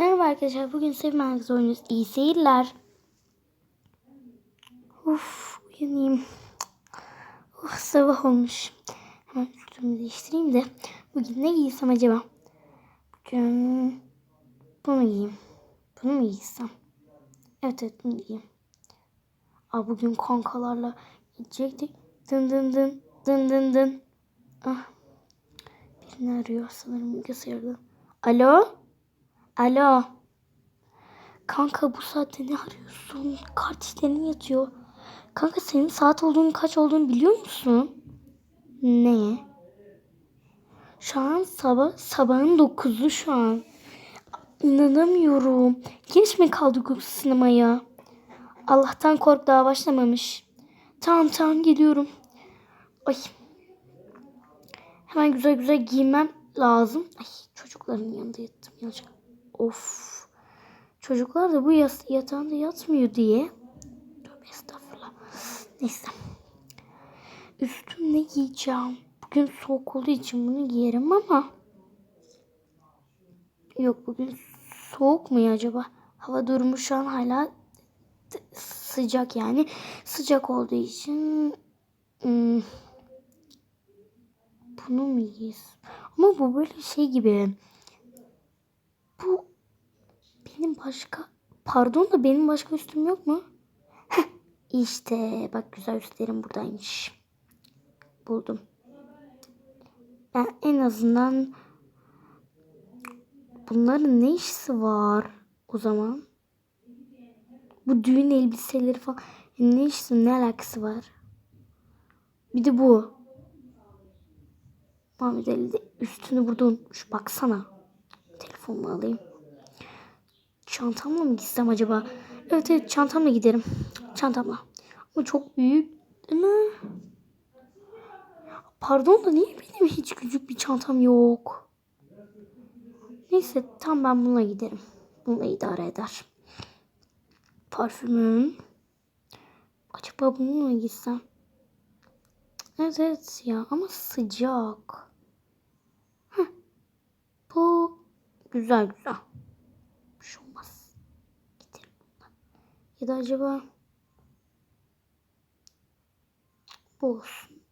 Merhaba arkadaşlar. Bugün Sevmenlik oynuyoruz. İyi seyirler. Uf uyanayım. Oh sabah olmuş. Hemen üstümü değiştireyim de. Bugün ne giysem acaba? Bugün bunu giyeyim. Bunu mu giysem? Evet evet bunu giyeyim. Aa, bugün kankalarla gidecektik. Dın dın dın dın dın dın. Ah. Birini arıyor sanırım bilgisayarda. Alo? Alo. Kanka bu saatte ne arıyorsun? Kardeşlerin yatıyor. Kanka senin saat olduğunu kaç olduğunu biliyor musun? Ne? Şu an sabah sabahın 9'u şu an. İnanamıyorum. Geç mi kaldık sinemaya? Allah'tan kork daha başlamamış. Tamam tamam geliyorum. Ay. Hemen güzel güzel giymem lazım. Ay çocukların yanında yattım yanlışlıkla. Of. Çocuklar da bu yatağında yatmıyor diye. Tövbe estağfurullah. Neyse. Üstüm ne giyeceğim? Bugün soğuk olduğu için bunu giyerim ama. Yok bugün soğuk mu acaba? Hava durumu şu an hala sıcak yani. Sıcak olduğu için hmm, bunu mu giyiyorsun? Ama bu böyle şey gibi. Benim başka pardon da benim başka üstüm yok mu? Heh, işte bak güzel üstlerim buradaymış. Buldum. Ben en azından bunların ne işi var o zaman? Bu düğün elbiseleri falan ne işi ne alakası var? Bir de bu. Muhammed Ali de üstünü burada unutmuş. Baksana. Telefonumu alayım. Çantamla mı gitsem acaba? Evet evet çantamla giderim. Çantamla. Ama çok büyük değil mi? Pardon da niye benim hiç küçük bir çantam yok? Neyse tam ben bununla giderim. Bununla idare eder. Parfümüm. Acaba bununla gitsem? Evet evet ya ama sıcak. Heh. Bu güzel güzel. Bir şey olmaz. Gidelim bundan. Ya da acaba bu olsun.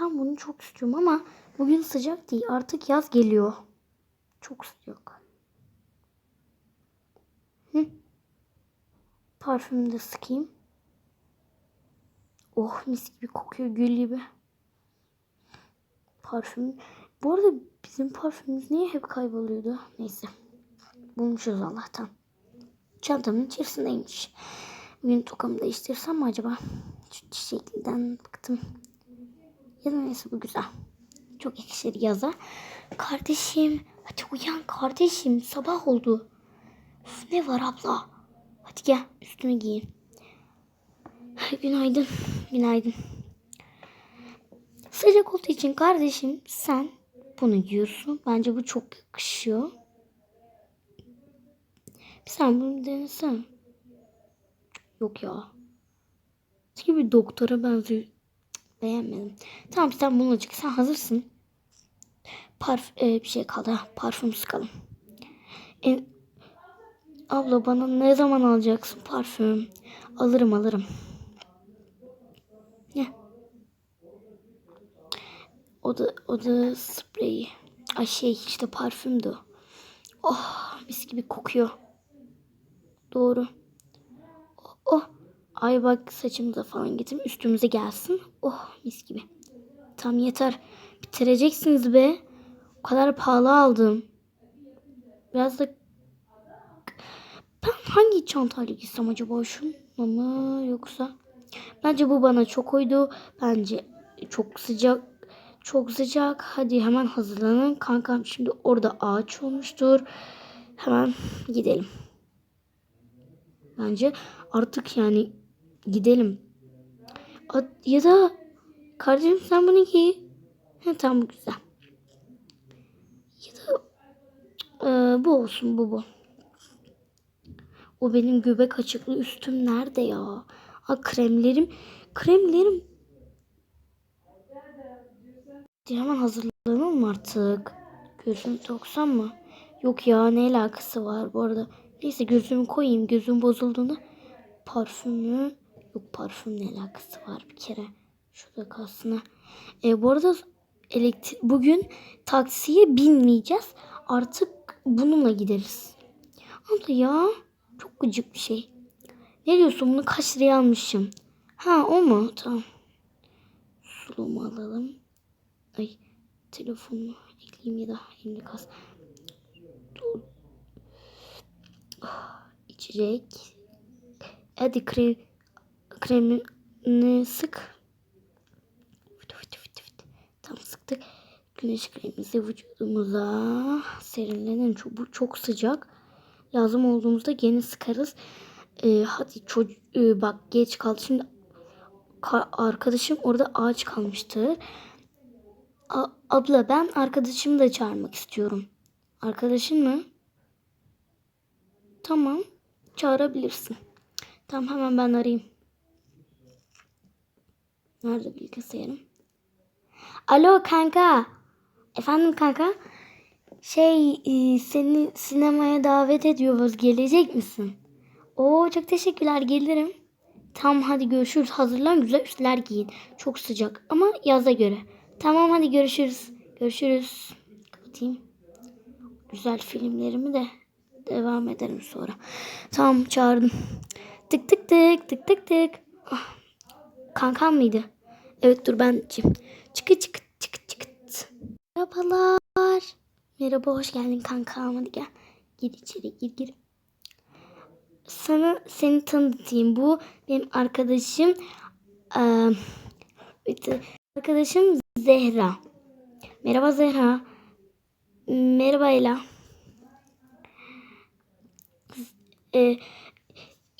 Ben bunu çok istiyorum ama bugün sıcak değil. Artık yaz geliyor. Çok sıcak. Hı. Parfümü de sıkayım. Oh mis gibi kokuyor gül gibi. Parfüm. Bu arada bizim parfümümüz niye hep kayboluyordu? Neyse. Bulmuşuz Allah'tan. Çantamın içerisindeymiş. Bugün tokamı değiştirsem mi acaba? Şu çiçekliden bıktım. Ya da neyse bu güzel. Çok yakışır yaza. Kardeşim. Hadi uyan kardeşim. Sabah oldu. Üf, ne var abla? Hadi gel üstünü giyin. Günaydın. Günaydın. Sıcak olduğu için kardeşim sen bunu giyiyorsun. Bence bu çok yakışıyor. Sen bunu denesen. Yok ya. Sanki bir doktora benziyor. Beğenmedim. Tamam sen bununla çık. Sen hazırsın. Parf e, bir şey kaldı. Parfüm sıkalım. E, abla bana ne zaman alacaksın parfüm? Alırım alırım. Ne? O da o da spreyi. Ay şey işte parfümdü. Oh mis gibi kokuyor. Doğru. Oh. Ay bak saçımı da falan getirdim. Üstümüze gelsin. Oh mis gibi. Tam yeter. Bitireceksiniz be. O kadar pahalı aldım. Biraz da ben hangi çantayla gitsem acaba şununla mı yoksa? Bence bu bana çok uydu. Bence çok sıcak. Çok sıcak. Hadi hemen hazırlanın. Kankam şimdi orada ağaç olmuştur. Hemen gidelim. Bence artık yani gidelim. Ya da kardeşim sen bunu giy. He, tamam bu güzel. Ya da e, bu olsun bu bu. O benim göbek açıklı üstüm nerede ya? Ha kremlerim. Kremlerim. Hemen hazırlanalım artık? Gözüm toksam mı? Yok ya ne alakası var bu arada. Neyse gözümü koyayım. Gözüm bozulduğunda parfümü yok parfüm ne alakası var bir kere. Şurada kalsın. E, bu arada elektri- bugün taksiye binmeyeceğiz. Artık bununla gideriz. Abla ya çok gıcık bir şey. Ne diyorsun bunu kaç liraya almışım? Ha o mu? Tamam. Sulumu alalım. Ay telefonu ekleyeyim ya da elimde kalsın. Dur. Ah, İçecek. Hadi krem, kremini sık. Tam sıktık. Güneş kremimizi vücudumuza serinlenin. Çok, bu çok sıcak. Lazım olduğumuzda gene sıkarız. Ee, hadi çocuk bak geç kaldı. Şimdi ka- arkadaşım orada ağaç kalmıştı. A- abla ben arkadaşımı da çağırmak istiyorum. Arkadaşın mı? Tamam. Çağırabilirsin. Tamam hemen ben arayayım. Nerede bilgisayarım? Alo kanka. Efendim kanka? Şey e, seni sinemaya davet ediyoruz. Gelecek misin? Oo çok teşekkürler gelirim. Tamam hadi görüşürüz. Hazırlan güzel üstler giyin. Çok sıcak ama yaza göre. Tamam hadi görüşürüz. Görüşürüz. Kapatayım. Güzel filmlerimi de devam ederim sonra. Tamam çağırdım. Tık tık tık tık tık tık. Ah, mıydı? Evet dur ben çık çıkı çıkı çıkı çıkı. Merhabalar. Merhaba hoş geldin kankam hadi gel. Gir içeri gir gir. Sana seni tanıtayım. Bu benim arkadaşım. Bir- arkadaşım Zehra. Merhaba Zehra. Merhaba Ela. Ee,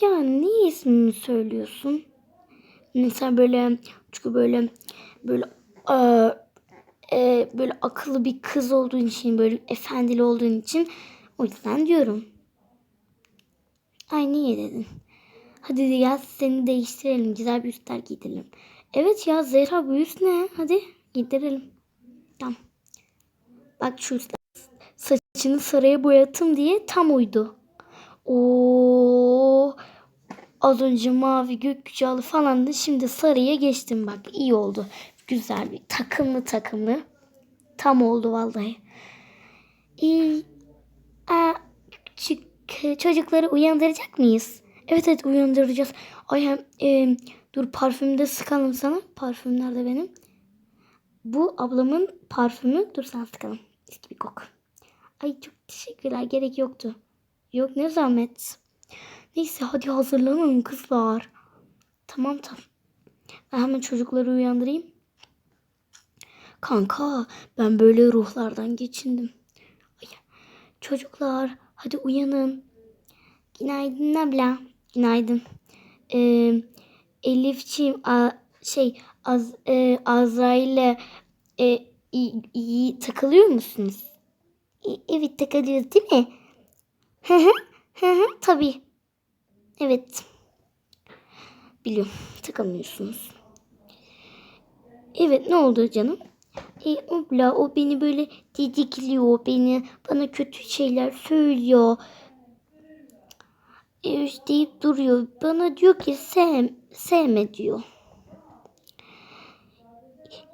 ya niye ismini söylüyorsun? Mesela böyle çünkü böyle böyle eee, e, böyle akıllı bir kız olduğun için böyle efendili olduğun için o yüzden diyorum. Ay niye dedin? Hadi ya seni değiştirelim. Güzel bir üstler giydirelim. Evet ya Zehra bu üst ne? Hadi giydirelim. Tamam. Bak şu üstler. Saçını sarıya boyatım diye tam uydu. Oo. Az önce mavi gökkuşağı falandı. Şimdi sarıya geçtim bak. iyi oldu. Güzel bir takımlı takımlı. Tam oldu vallahi. İyi. Aa, küçük çocukları uyandıracak mıyız? Evet evet uyandıracağız. Ay hem e, dur parfümü de sıkalım sana. Parfüm nerede benim? Bu ablamın parfümü. Dur sen sıkalım. Mis gibi kok. Ay çok teşekkürler. Gerek yoktu. Yok ne zahmet. Neyse hadi hazırlanın kızlar. Tamam tamam. Ben hemen çocukları uyandırayım. Kanka ben böyle ruhlardan geçindim. Çocuklar hadi uyanın. Günaydın abla. Günaydın. Ee, Elifçiğim a, şey az, e, Azrail'le e, iyi, iyi takılıyor musunuz? E, evet takılıyoruz değil mi? Hı hı. Hı hı. Tabii. Evet. Biliyorum. Takılmıyorsunuz. Evet ne oldu canım? E, abla o beni böyle didikliyor. Beni bana kötü şeyler söylüyor. E, işte deyip duruyor. Bana diyor ki sev, sevme diyor.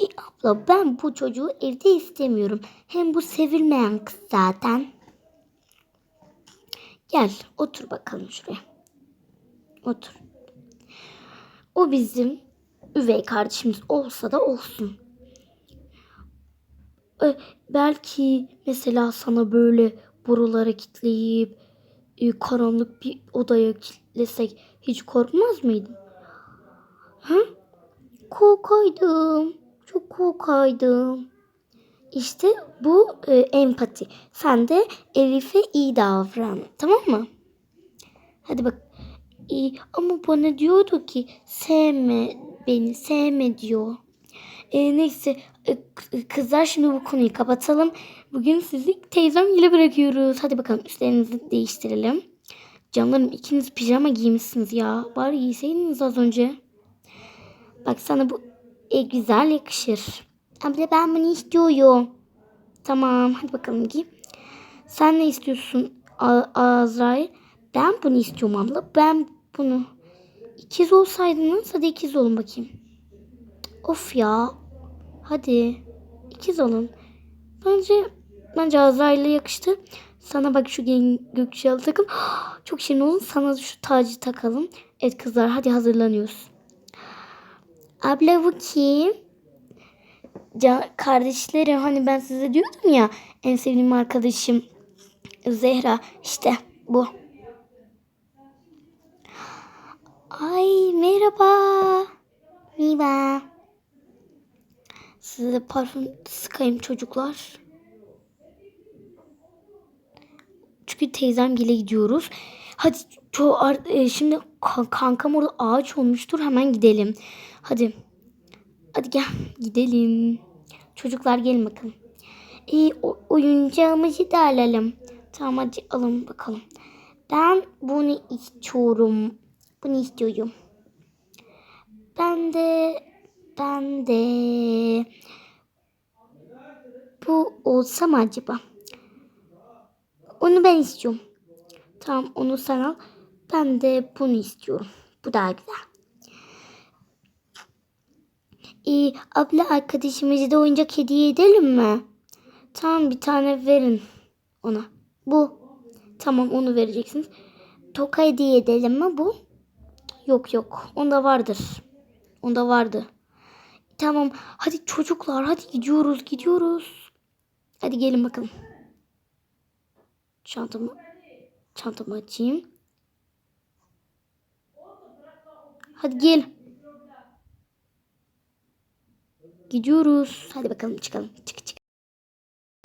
E, abla ben bu çocuğu evde istemiyorum. Hem bu sevilmeyen kız zaten. Gel otur bakalım şuraya. Otur. O bizim üvey kardeşimiz olsa da olsun. E, belki mesela sana böyle borulara kitleyip e, karanlık bir odaya kilitlesek hiç korkmaz mıydın? Ha? Korkaydım. Çok korkaydım. İşte bu e, empati. Sen de Elif'e iyi davran. Tamam mı? Hadi bak. İyi. Ama bana diyordu ki sevme beni sevme diyor. E, neyse e, kızlar şimdi bu konuyu kapatalım. Bugün sizi teyzemle bırakıyoruz. Hadi bakalım üstlerinizi değiştirelim. Canlarım ikiniz pijama giymişsiniz ya. Bari giyseydiniz az önce. Bak sana bu e, güzel yakışır. Abla ben bunu istiyorum. Tamam hadi bakalım giy. Sen ne istiyorsun Azrail? Ben bunu istiyorum abla. Ben bunu. İkiz olsaydınız hadi ikiz olun bakayım. Of ya. Hadi. ikiz olun. Bence bence Azrail'e yakıştı. Sana bak şu gökkuşağı takım. Çok şirin olun. Sana şu tacı takalım. Evet kızlar hadi hazırlanıyoruz. Abla bu kim? Can, kardeşlerim hani ben size diyordum ya en sevdiğim arkadaşım Zehra işte bu. Ay merhaba. Merhaba. Size de parfüm sıkayım çocuklar. Çünkü teyzemgile gidiyoruz. Hadi ço e, şimdi ka- kankam orada ağaç olmuştur hemen gidelim. Hadi. Hadi gel gidelim. Çocuklar gelin bakalım. İyi o- oyuncağımızı da alalım. Tamam hadi alın bakalım. Ben bunu istiyorum. Bunu istiyorum. Ben de ben de bu olsa mı acaba? Onu ben istiyorum. Tamam onu sen al. Ben de bunu istiyorum. Bu daha güzel. İyi abla arkadaşımıza da oyuncak hediye edelim mi? Tamam bir tane verin ona. Bu. Tamam onu vereceksiniz. Toka hediye edelim mi bu? Yok yok. Onda vardır. Onda vardı. Tamam. Hadi çocuklar hadi gidiyoruz gidiyoruz. Hadi gelin bakalım. Çantamı çantamı açayım. Hadi gel. Gidiyoruz. Hadi bakalım çıkalım. Çık.